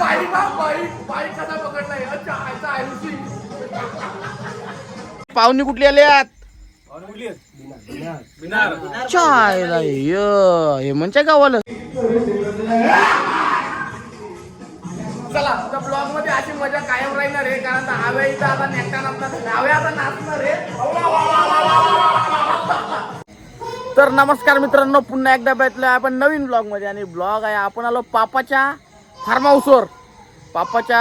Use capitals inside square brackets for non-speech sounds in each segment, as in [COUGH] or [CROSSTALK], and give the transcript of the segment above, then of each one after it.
बाई ना बाई बाई कसा पकडलाय? अच्छा आयचा आयुषी. पाहुणे कुठली आले आत? चायला हे म्हणच्या गावाला. चला त्या ब्लॉगमध्ये अशी मजा कायम राहणार आहे कारण हव्या इथं आता हव्या आता नाचणार आहे. तर नमस्कार मित्रांनो पुन्हा एकदा भेटलोय आपण नवीन ब्लॉगमध्ये आणि ब्लॉग आहे आपण आलो पापाच्या फार्म हाऊसवर पापाच्या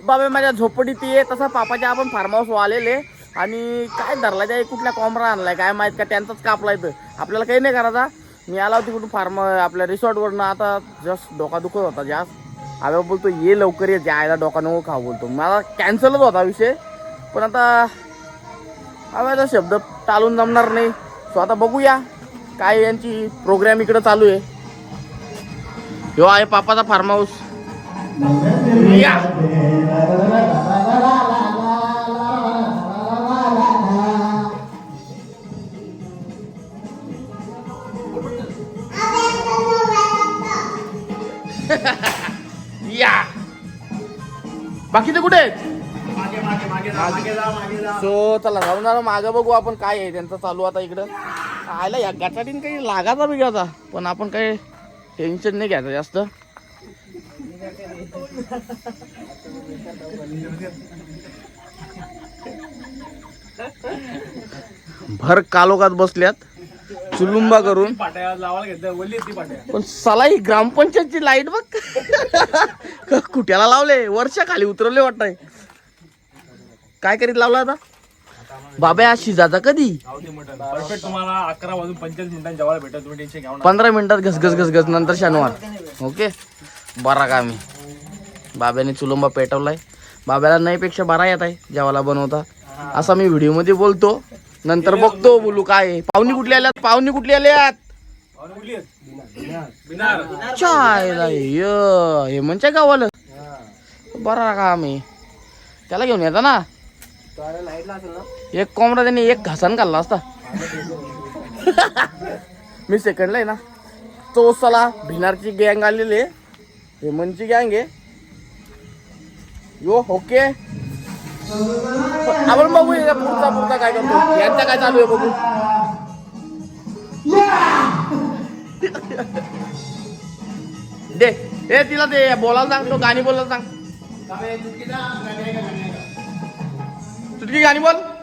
बाबा माझ्या झोपडीत ये तसा पापाच्या आपण फार्म हाऊसवर आलेले आणि काय धरला त्या कुठल्या कॉमरा आणलाय काय माहीत का त्यांचाच कापलाय तर आपल्याला काही नाही करायचा. मी आला होती कुठून फार्म आपल्या रिसॉर्टवरनं. आता जस्ट डोका दुखत होता जास्त. आव्या बोलतो ये लवकर ये जायला डोका नको खाऊ बोलतो. मला कॅन्सलच होता विषय. पण आता आव्याचा शब्द टाळून जमणार नाही. सो आता बघूया काय यांची प्रोग्राम इकडं चालू आहे. ह्यो आहे पापाचा फार्म हाऊस या! [LAUGHS] या! बाकीचे कुठे आहेत? सो चला जाऊन मागं बघू आपण काय आहे त्यांचं चालू आता इकडं. आयला या गटाडीन काही लागाचा बिघाचा पण आपण काही टेन्शन नाही घ्यायचं जास्त. भर कालोखात बसल्यात. चुलुंबा करून. पण साला ही ग्रामपंचायतची लाइट बघ. कुट्याला लावले? वर्षा खाली उतरवले वाटतंय. काय करीत लावला आता? बाबा आज शिजाचा कधी? परफेक्ट तुम्हाला अकरा वाजून पंचेचाळीस मिनिटांनी जेवायला भेटेल. तुम्ही टेन्शन घ्या पंधरा मिनिटात घस घस घस घस नंतर शनिवार. ओके? बरा का मी बाब्याने चुलंबा पेटवलाय. बाब्याला नाही पेक्षा बरा येत आहे जेवायला बनवता. असा मी व्हिडिओमध्ये बोलतो. नंतर बघतो बोलू काय. आहे. पाहुणी कुठली आल्यात? पाहुणी कुठली आल्यात चायला य. हे म्हणच्या गावाला. बरा का आम्ही? त्याला घेऊन येता ना? एक कोंबडा त्यांनी एक घासान खाल्ला असता. [LAUGHS] मी सेकंडला आहे ना तो चला भिनारची गँग आलेली आहे. हेमनची गँग आहे. यो ओके आपण बघू या पुढचा पुढचा काय करतो. यांचा काय चालू आहे बघू. [LAUGHS] दे ए तिला ते बोलायला सांग तो गाणी बोलायला सांग. चुटकी गाणी बोल.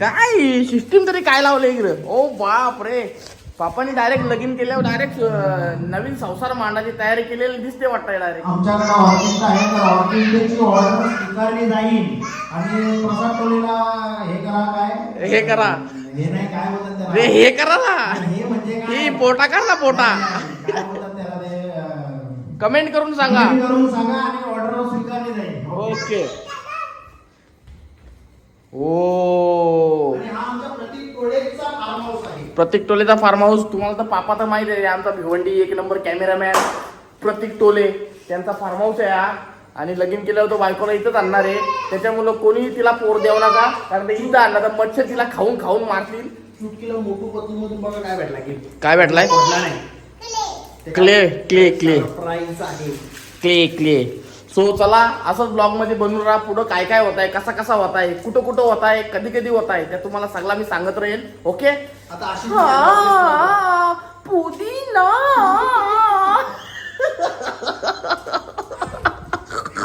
काय? सिस्टीम तरी काय लावलं इकडं? ओ बाप रे पापाने डायरेक्ट लगीन केल्यावर डायरेक्ट नवीन संसार मांडायची तयारी केलेली दिसते वाटतंय डायरेक्ट आमच्याकडे ऑर्केस्ट्रा आहे तर ऑर्केस्ट्रेची ऑर्डर स्वीकारली जाईल. आणि प्रसाद टोलेला हे करा काय? हे करा. हे नाही काय बोलतात रे हे करा ना. हे म्हणजे काय? ही पोटा कर ना पोटा. कमेंट करून सांगा. करून सांगा आणि ऑर्डर स्वीकारली जाईल. ओके ओ. हा प्रतीक टोलेचा फार्म हाऊस तुम्हाला तर पापा तर माहिती आहे आमचा भिवंडी एक नंबर कॅमेरामॅन प्रतीक टोले त्यांचा फार्म हाऊस आहे हा. आणि लगीन केल्यावर तो बायकोला इथंच आणणार आहे. त्याच्यामुळं कोणी तिला पोर देऊ नका कारण ते इथं आणला तर मच्छर तिला खाऊन खाऊन मारतील. चुटकीला मोठू पतून मधून बघा काय भेटला की. काय भेटलाय? Clay clay clay. Clay clay. So चला असंच ब्लॉगमध्ये बनवून राहा. पुढं काय काय होत आहे कसा कसा होत आहे कुठं कुठं होत आहे कधी कधी होत आहे त्या तुम्हाला सगळा मी सांगत राहील ओके पुदिना.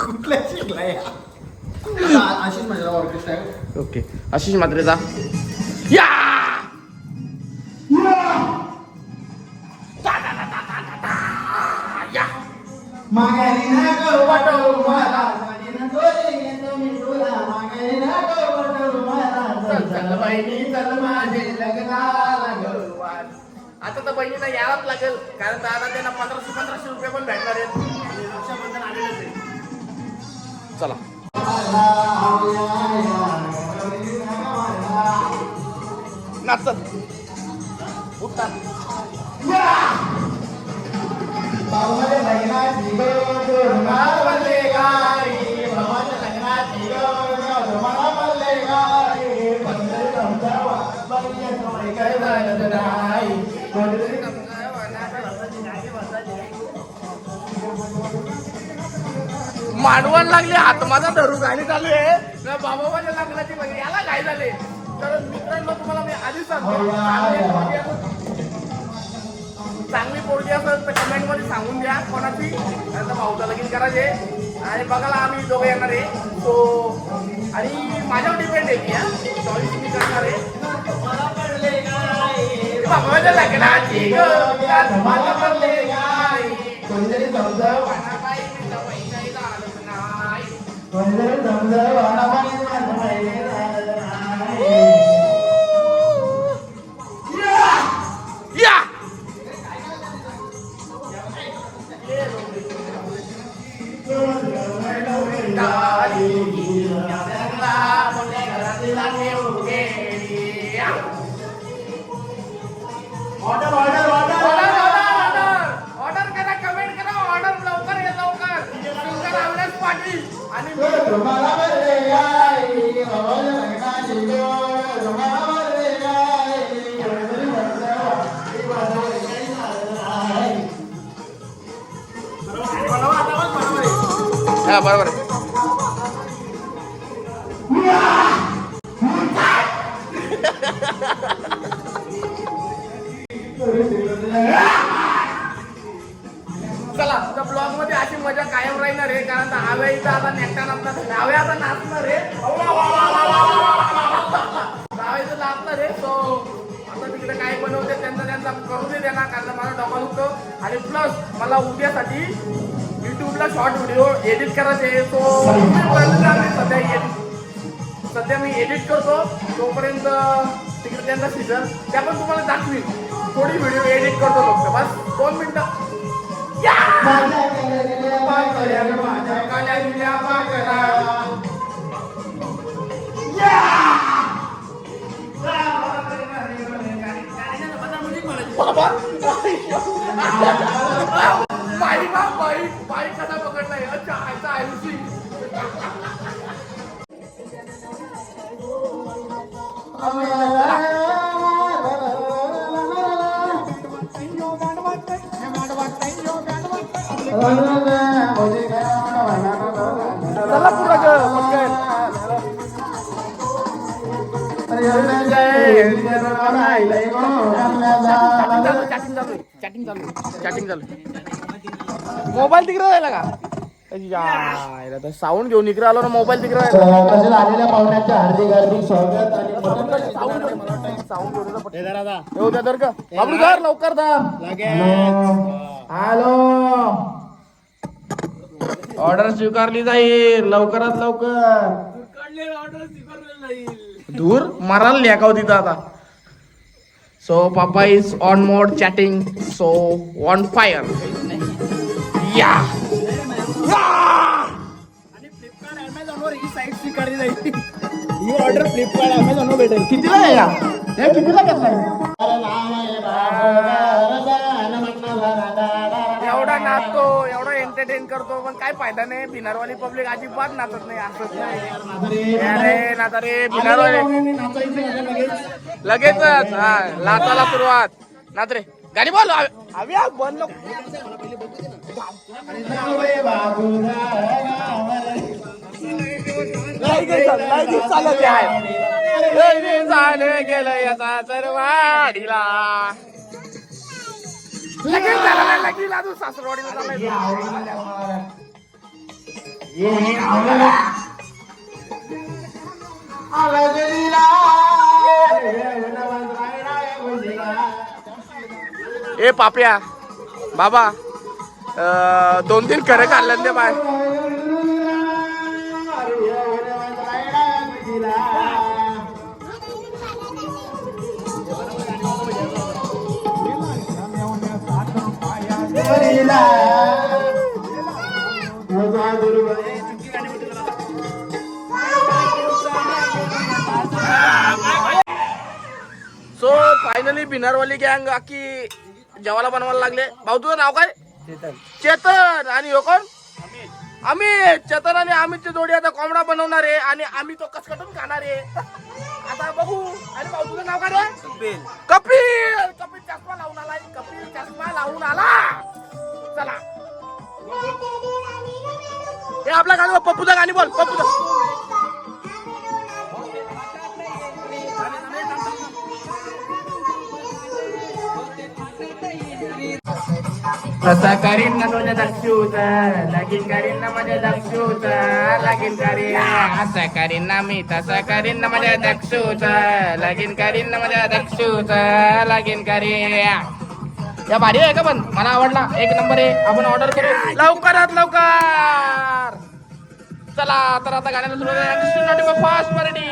कुठल्या शिकलाय [LAUGHS] आशिष ऑर्केस्ट्रा आहे. ओके आशिष मात्रेचा या! मागायली ना गो मला माझी ना डोळे घेतो मी तुला मागायली ना गो वाटो मला चल चल बहिणी चल माझे लग्नाला गो. आता तर बहिणीला यावंच लागेल कारण दादा त्यांना पंधराशे पंधराशे रुपये पण भेटणार आहेत. चला. नाचत. उठतात. लग्नाची धुमाळ गाई लग्नाची धुमाळ गाई काय झालं नाही मांडवण लागले हात माझा धरू गाणी चालू आहे. बाबा माझ्या लग्नाची म्हणजे याला काय झाले. तर मित्रांनो तुम्हाला मी आधीच सांगतो. चांगली पोरगी असेल तर कमेंटमध्ये सांगून द्या. कोणाची? नंतर भाऊचा लगीन करायचे. आणि बघायला आम्ही दोघं येणार आहे. सो आणि माझ्यावर डिपेंड आहे की हा? चॉईस मी करणार आहे. माझ्या लग्नाची. पंढरी समजावा. पंढरी समजावा ऑर्डर ऑर्डर ऑर्डर ऑर्डर करा कमेंट करा ऑर्डर लवकर या लवकर लवकर अविनाश पाटील आणि चला त्या ब्लॉगमध्ये अशी मजा कायम राहणार आहे कारण आता हव्या इथं आता नेकटा नाचणार हव्या आता नाचणार आहे. हव्या नाचणार आहे. सो आता तिकडे काय बनवते त्यांचा त्यांचा करू दे त्यांना कारण माझं डबा दुखतो आणि प्लस मला उद्यासाठी युट्यूबला शॉर्ट व्हिडिओ एडिट करायचे आहे. तो सध्या edit सध्या मी एडिट करतो. तोपर्यंत तिकडे त्यांचा सीझन त्या पण तुम्हाला दाखवीन. थोडी व्हिडिओ एडिट करतो फक्त बस. दोन मिनिटं. माझ्या पकडलाय? अच्छा आयचा आयुषी चला पुढं ग, पटकन. चॅटिंग चालू चॅटिंग चालू चॅटिंग चालू मोबाईल तिकडे राहिला का साऊंड घेऊन इकडे आलो ना मोबाईल तिकडे आलेल्या पाहुण्यांचे हार्दिक हार्दिक स्वागत आणि साऊंड घेऊन येऊ द्या तर का बाबू धर लवकर धर हॅलो. ऑर्डर स्वीकारली जाईल. लवकरात लवकर. धूर मारायला लेखाव तिथं आता. So papa is on mode chatting so on fire या ही ऑर्डर फ्लिपकार्ट अमेझॉन भेटेल. कितीला आहे या हे कितीला एवढा नाचतो एवढा एंटरटेन करतो पण काय फायदा नाही बिनारवाली पब्लिक अजिबात नाचत नाही असंच नाही अरे नाचा रे बिनारवाली लगेचच हा नाचाला सुरुवात नाच रे गाडी बोल आम्ही बंद चालत आहे गेलं याचा सरवाडीला लगेच झाला लगेच अजून सासरवाडीला चालायचं ए पापड्या बाबा दोन तीन करे काढले ते बाय. सो फायनली बिनारवाली गँग अख्खी जेवायला बनवायला लागले. भाऊ तुझं नाव काय? चेतन. आणि हो कोण? आम्ही चेतन आणि आम्हीची जोडी आता कोंबडा बनवणार आहे आणि आम्ही तो कसकटून खाणार आहे. आता बघू. आणि भाऊ तुझं नाव काय कपिल. कपिल. चष्मा लावून आला कपिल चष्मा लावून आला. आपल्या गाणी पप्पूचं गाणी बोल पप्पूचं तसा करीन ना तुझ्या दक्षूचा लगीन करीन ना माझ्या दक्षूचा लगीन करीन असं करीन ना मी तसं करीन ना माझ्या दक्षूचा लगीन करीन ना माझ्या दक्षूचा लगीन करीन. या भारी आहे का पण? मला आवडला. एक नंबर आहे. आपण ऑर्डर करू लवकरात लवकर. चला तर आता गाण्याला सुरुवात फास्ट मराठी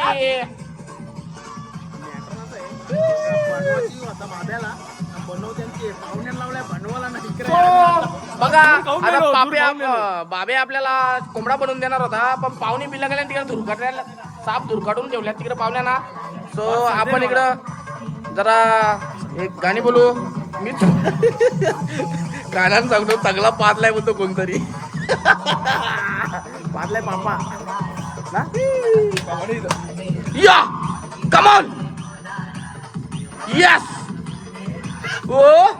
बघा आता बाबे आप- बाबे आपल्याला कोंबडा बनवून देणार होता पण पाहुणे बिल्ला गेल्या तिकडे धुरकाटल्या साप धुरकाटून ठेवल्या तिकडे पाहुण्या सो आपण इकडं जरा एक गाणी बोलू. मी [LAUGHS] गाण्यानं सांगतो चांगला पादलाय बोलतो कोणतरी. [LAUGHS] Padle papa. Nah. Ya. Come on. Yes. Oh.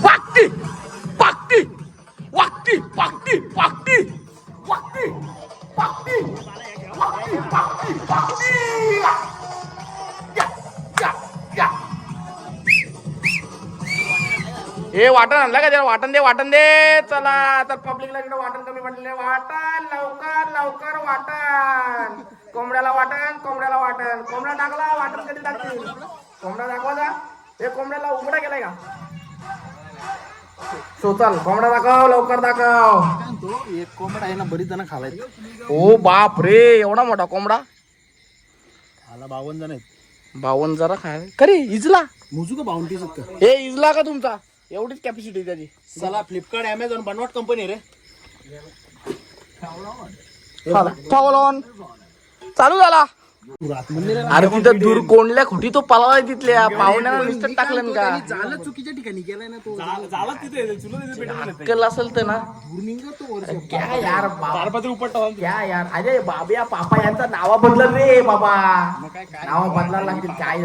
wakti, wakti, wakti, wakti, wakti, wakti, wakti, wakti. bakti, bakti. हे वाटण आणलं का जरा वाटण दे वाटण दे. चला तर पब्लिकला इकडे वाटण कमी पडले वाटण लवकर लवकर वाटण. कोंबड्याला वाटण कोंबड्याला वाटण. कोंबडा टाकला वाटण कधी टाकतील? कोंबडा दाखवा जा. हे कोंबड्याला उघडा गेलाय का? सो चल कोंबडा दाखव लवकर दाखव. एक कोंबड आहे ना बरीच जण खालाय ओ बाप रे एवढा मोठा कोंबडा? खाला बावन्न जण आहेत. बावन्न जरा खाय. खरे इजला. मोजू का का? हे इजला का तुमचा? एवढीच कॅपॅसिटी त्याची. चला फ्लिपकार्ट अमेझॉन बनवट कंपनी रे. ठेवलं चालू झाला. अरे तिथं दूर कोंडल्या खोटी तो पळाला तिथल्या. पाहुण्याला नुसतं टाकलं का? झालं चुकीच्या ठिकाणी गेलाय ना तो. झाला तिथे अक्कल असेल तर ना. क्या यार बाबा क्या यार. अरे बाबया पापा यांचा नावा बदल रे बाबा. नावा बदलायला लागतील. काय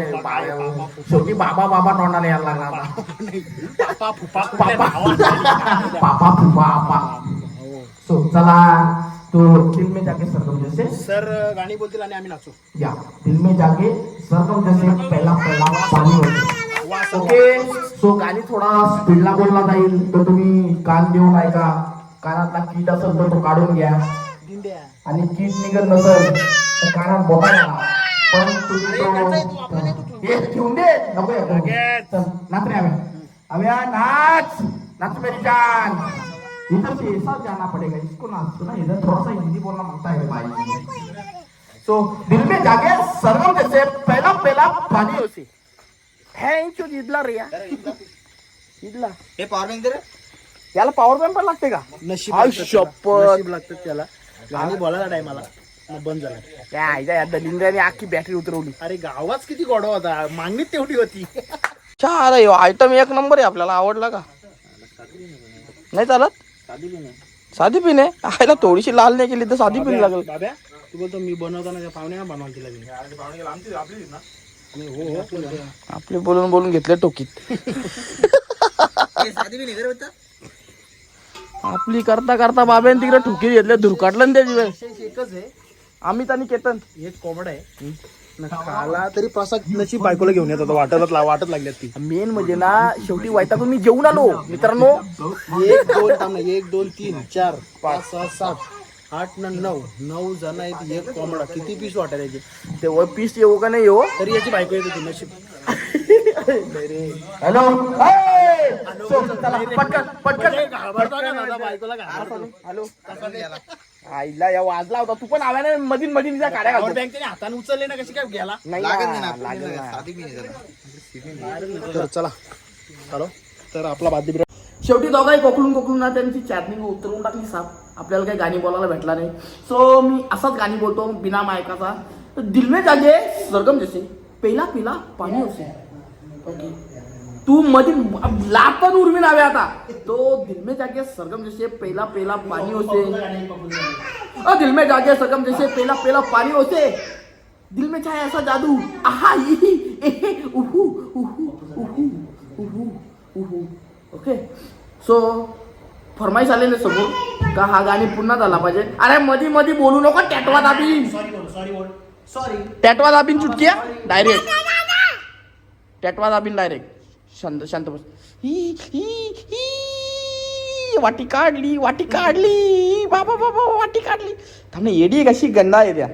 शेवटी बाबा बाबा तोंडाला यायला लागला पापा फुपा पापा पापा फुपा सो चला. तो दिल में जाके सरगम जैसे। सर गाणी बोलतील आणि आम्ही नाचू. या दिल में जाके सरगम जैसे पहला पहला पाणी होते. ओके सो गाणी थोडा स्पीडला बोलला जाईल तर तुम्ही कान देऊन ऐका. कानातला कीट असेल तर तो काढून घ्या. आणि कीट निघत नसेल तर कानात बोटा घाला पण तुम्ही तो हे ठेवून दे. नको नाच रे अभ्या अभ्या नाच. नाच मेरी जान. इधर से ऐसा जाना पड़ेगा इसको ना इधर थोड़ा सा हिंदी बोलना मांगता है भाई सो दिल में जाके सरगम जैसे पहला पहला पानी होती। है इंचो इदला रे या इदला हे पॉवर बँक दे रे। याला पॉवर बँक पण लागते का? नशीब आय लागतं. त्याला. गाणी बोलायला टायमाला मग बंद झाला. त्या आईच्या या दलिंद्राने अख्खी बॅटरी उतरवली. अरे गावाच किती गोडा होता. मागणीच तेवढी होती. चार आयटम एक नंबर आहे आपल्याला. आवडला का? नाही चालत? साधी पिन आहे आयला थोडीशी लाल नाही केली तर साधी पिन लागल बाब्या तू बोलतो मी बनवताना त्या पाहुण्या बनवायला तिला मी. आणि हो हो बोलतो. आपले बोलून बोलून घेतले टोकीत आपली करता करता बाबेन तिकडे ठोकी घेतले धुरकाटलं ना त्याची वेळ एकच आहे अमित आणि केतन एक कोंबडा आहे न खाला तरी प्रसाद नशीब बायकोला घेऊन येत होता वाटत वाटत लागल्यात ती मेन म्हणजे ना शेवटी वैतागून मी जेवून आलो मित्रांनो. एक दोन थांब ना एक दोन तीन चार पाच सहा सात आठ न नऊ नऊ जण आहेत एक कोंबडा. किती पीस वाटायला याचे? तेव्हा पीस येऊ का नाही येऊ तरी याची बायको येत होती नशीब. हॅलो पटकन पटकन. बायकोला. हॅलो आईला या वाजला होता. तू पण आव्याने मधीन मधीन त्या काड्या घालतो बँकेने हाताने उचलले ना कशी काय गेला नाही ना, लागेल ना. तर चला. हॅलो. तर आपला बादी शेवटी दोघाही कोकळून कोकळून ना त्यांची चॅटनिंग उतरवून टाकली साप. आपल्याला काही गाणी बोलायला भेटला नाही. सो मी असाच गाणी बोलतो बिना मायकाचा. दिल में जागे सरगम जैसे. पहिला पिला पाणी होसे ओके तू मध्ये लापन उर्मी नावे आता. तो दिल में जागे सरगम जैसे पहिला पहिला पाणी होसे अ दिल में जागे सरगम जैसे पहिला पहिला पाणी होसे दिल में चाहे ऐसा जादू. आहा एहे उहू उहू उहू उहू उहू. ओके सो फरमाईश आलेले समोर का हा गाणी पुन्हा झाला पाहिजे. अरे मधी मधी बोलू नको टॅटवा दाबीन सॉरी टॅटवा दाबीन चुटकी डायरेक्ट टॅटवा दाबीन डायरेक्ट शांत शांत बस. ही ही ही वाटी काढली वाटी काढली. बाबा बाबा वाटी काढली. थांबणे येडी कशी गंदा आहे त्या.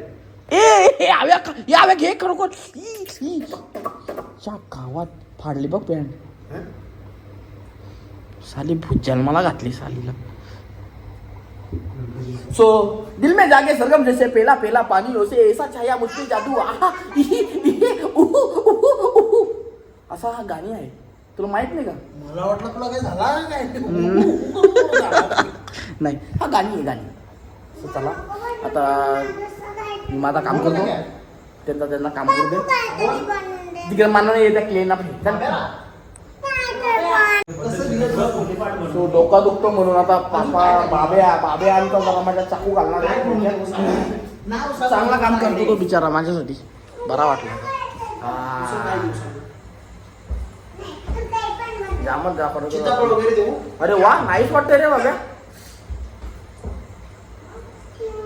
ए ए, याव्या घे खरोखर. च्या गावात फाडली बघ पॅन्ट साली भूत जन्माला घातली सालीला. सो दिल में जागे सरगम जैसे पेला पेला पानी से ऐसा छाया मुझसे जादू. आहा इही, इही, उहू, उहू, उहू. असा हा गाणी आहे तुला माहीत नाही का? मला वाटलं तुला काय झाला काय? नाही हा गाणी आहे गाणी. So, चला आता मी माझा काम करतो. त्यांचा त्यांना काम करू दे. तिकडे मानव येत्या क्लेन सो डोका दुखतो म्हणून आता पापा बाब्या बाब्या आणता जरा माझ्या चाकू घालणार. चांगला काम करतो तो बिचारा माझ्यासाठी. बरा वाटला. जामच जा सीताफळ वगैरे देऊ? अरे वा नाहीच वाटतंय रे बाब्या.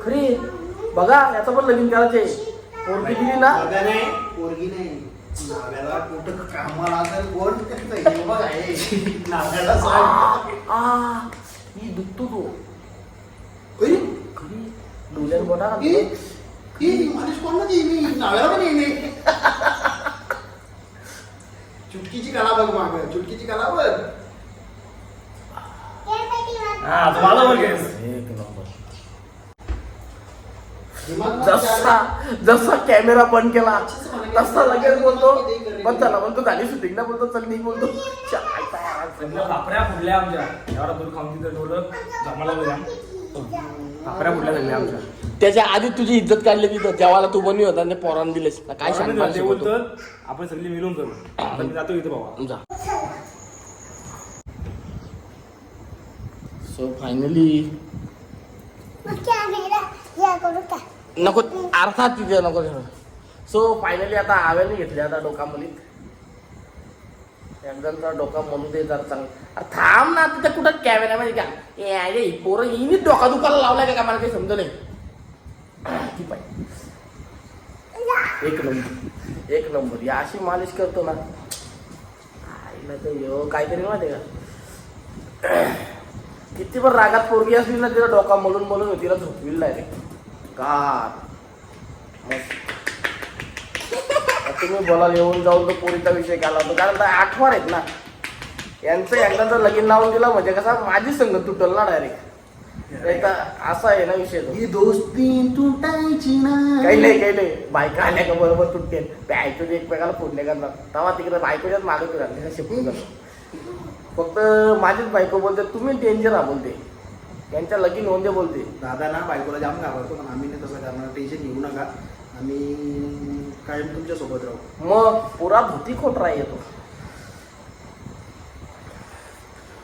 खरी. बघा याचं पण लगीन करायचंय. पोरगी दिली ना? बघा नाही पोरगी नाही. नाव्याला कुठं कामाला असेल कोण करतंय? हे बघ आहे. नाव्याला सांग. आ ही दुखतो तो. अरे, खरी. बघा ही- ही कोण? नाव्याला पण येणे. चुटकीची कला बघ माग. चुटकीची कला बघ. हा माझा एक नंबर. जसा जसा कॅमेरा बंद केला तसा लगेच बोलतो. पण चला म्हणतो झाली शूटिंग ना बोलतो चल मी बोलतो. भाकऱ्या फुडल्या आमच्या. एवढा दूर खाऊन तिथं ठेवलं जमाला आमच्या त्याच्या आधी तुझी इज्जत काढली तिथं जेवायला तू बनवी होता आणि ते पोरांना दिलेस. काय पोरांनी सांग ते बोलतात आपण सगळी मिळून करू. आता मी जातो इथं बाबा जा. सो फायनली नको अर्थात तिथे नको. सो फायनली आता आव्याने घेतले आता डोकामलीत एकदाचा डोका म्हणून दे जरा चांगलं. अरे थांब ना तिथे कुठं कॅमेरामध्ये का? ए अरे पोरं हिने डोका दुखायला लावलाय का मला काही समज नाही? ती पाहिजे एक नंबर एक नंबर. या अशी मालिश करतो ना. आईला तर यो काहीतरी माहिती का? किती पण रागात पोरगी असली ना तिला डोका मलून मलून तिला झोपविल डायरेक्ट का? तुम्ही बोला येऊन जाऊन तो पोरीचा विषय केला होता. कारण त्या आठवण आहेत ना. यांचं एकदाचं लगीन लावून दिलं म्हणजे कसा माझी संगत तुटल ना डायरेक्ट असा आहे ना विषय ही दोस्ती तुटायची ना. काही नाही काही नाही. बायका आल्या का बरोबर तुटते बायको एकमेकाला फोडले करणार. तेव्हा तिकडे बायकोच्याच मागे राहते कसे फोन फक्त माझीच बायको बोलते तुम्ही डेंजर हा बोलते. त्यांच्या लगीन होऊन दे बोलते. दादा ना बायकोला जाम घाबरतो. पण आम्ही नाही तसं करणार. टेन्शन घेऊ नका. आम्ही कायम तुमच्यासोबत राहू. मग पुरा धुती खोटरा येतो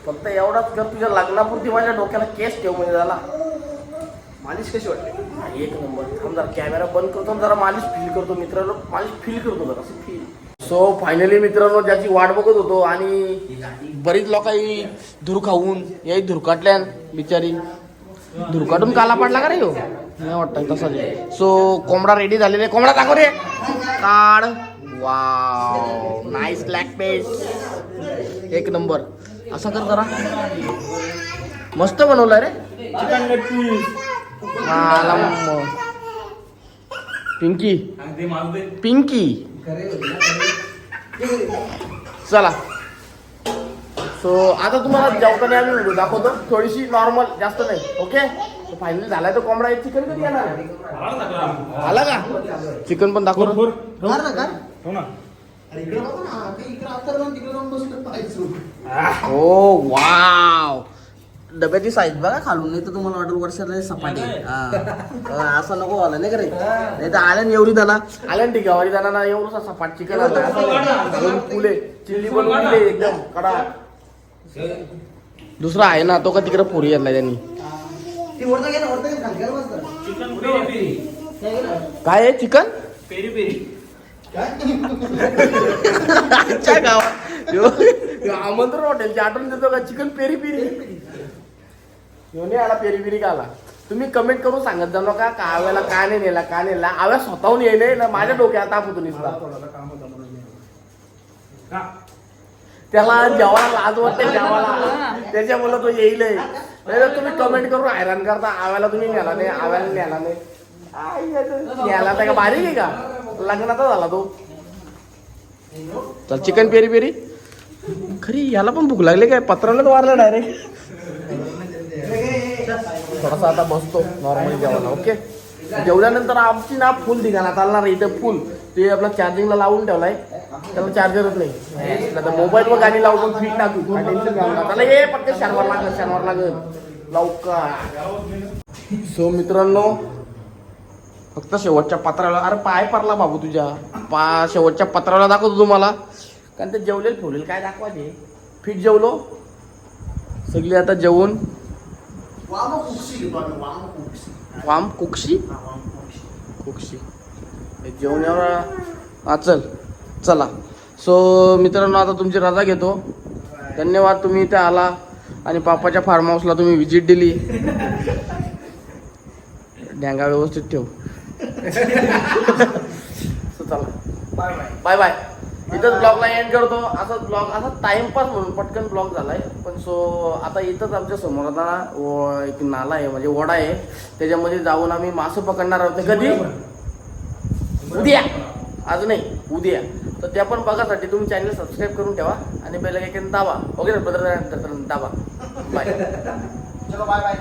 फक्त एवढाच कर तुझ्या लग्नापुरती माझ्या डोक्याला केस ठेव म्हणजे झाला. मालिश कशी वाटली? हा, एक नंबर. थांब जरा कॅमेरा बंद करतो आणि जरा मालिश फील करतो मित्रांनो. मालिश फील करतो जरा फील सो फायनली मित्रांनो ज्याची वाट बघत होतो आणि बरीच लोकांनी धूर खाऊन याही धुरकाटल्या बिचारी. धुरकाटून काला पडला का रे ह्यो? नाही वाटतं तसं सो कोंबडा रेडी झालेला आहे. कोंबडा दाखव रे. काढ. वाव नाईस ब्लॅक पेस्ट एक नंबर. असं कर जरा. मस्त बनवलं रे. चिकन लेग पीस मला पिंकी पिंकी चला. सो आता तुम्हाला जेवताना आम्ही दाखवतो. थोडीशी नॉर्मल जास्त नाही. ओके फायनली झालाय तो कोंबडा चिकन कधी येणार? आहे? आला का? चिकन पण दाखव ना. बोर कर ना कर हो ना. अरे इकडे बघा ना ते इकडे आता जाऊन तिकडे जाऊन बसलं पाहिजे. ओ वाव. डब्याची साईज बघा खालून नाही तर तुम्हाला वाटेल वर्षाला सपाटी. आहे. हा. हा, असं नको आलं नाही का रे? नाही तर आल्यान एवढी दाना आल्यान ठीक आहे दाना ना एवढा सपाट चिकन आला. दोन फुले चिल्ली बनवून दिले एकदम कडा. दुसरा आहे ना तो का तिकडे पोरी आणलाय त्यांनी. ती वरतं घे ना, वरतं घे, खाली मस्त. Chicken peri peri. काय घे ना? काय आहे चिकन? Peri peri. आमच्या गावात. ह्यो- ह्यो आमंत्रण हॉटेलची आठवण देतो का? Chicken peri peri. ह्यो नाही आला पेरी पेरी का आला तुम्ही कमेंट करून सांगत जाऊ नका का आव्याला का नाही नेला का नेला. आव्या स्वतःहून येणे ना माझ्या डोक्यात ताप होतो निसला हा. त्याला जेवायला लाज वाटते जेवायला त्याच्यामुळे तो येईल नाही तर तुम्ही कमेंट करून हैराण करता. आव्याला तुम्ही नेला नाही आव्याला नेला नाही. नेला तर का बारीक आहे का? लग्नाचा झाला तो. चल चिकन पेरी पेरी. खरी याला पण भूक लागली काय? पत्रालाच वारलं डायरेक्ट थोडासा आता बसतो. नॉर्मली जेवायला ओके जेवल्यानंतर आमची ना फुल दिघाला चालणार इथं फुल. ते आपला चार्जिंगला लावून ठेवलाय. त्याला चार्जरच नाही. आता मोबाईलवर गाणी लावून फिट टाकू. त्याला ये पटकन शनिवार लागत शनिवार लागत लवकर. सो मित्रांनो फक्त शेवटच्या पत्राला अरे पाय पडला बाबू तुझ्या. पा शेवटच्या पत्राला दाखवतो तुम्हाला. कारण ते जेवलेलं ठेवलेलं काय दाखवायचे? फिट जेवलो. सगळी आता जेवून. वाम कुक्षी. कुक्षी. हा, हे जेवण्यावर हा चल. चला. सो मित्रांनो आता तुमची रजा घेतो. धन्यवाद तुम्ही इथे आला. आणि पापाच्या फार्म हाऊसला तुम्ही व्हिजिट दिली. ढ्यांगा व्यवस्थित ठेव. चला. बाय बाय इथंच ब्लॉगला एंड करतो. असाच ब्लॉग असा टाइमपास म्हणून पटकन ब्लॉग झालाय. पण सो आता इथंच आमच्यासमोर आता एक नाला आहे म्हणजे ओढा आहे. त्याच्यामध्ये जाऊन आम्ही मासे पकडणार आहोत. कधी? उद्या. आज नाही उद्या. तर त्या पण बघासाठी तुम्ही चॅनल सबस्क्राईब करून ठेवा आणि बेल काही दाबा. ओके दाबा. बाय [LAUGHS] चलो बाय बाय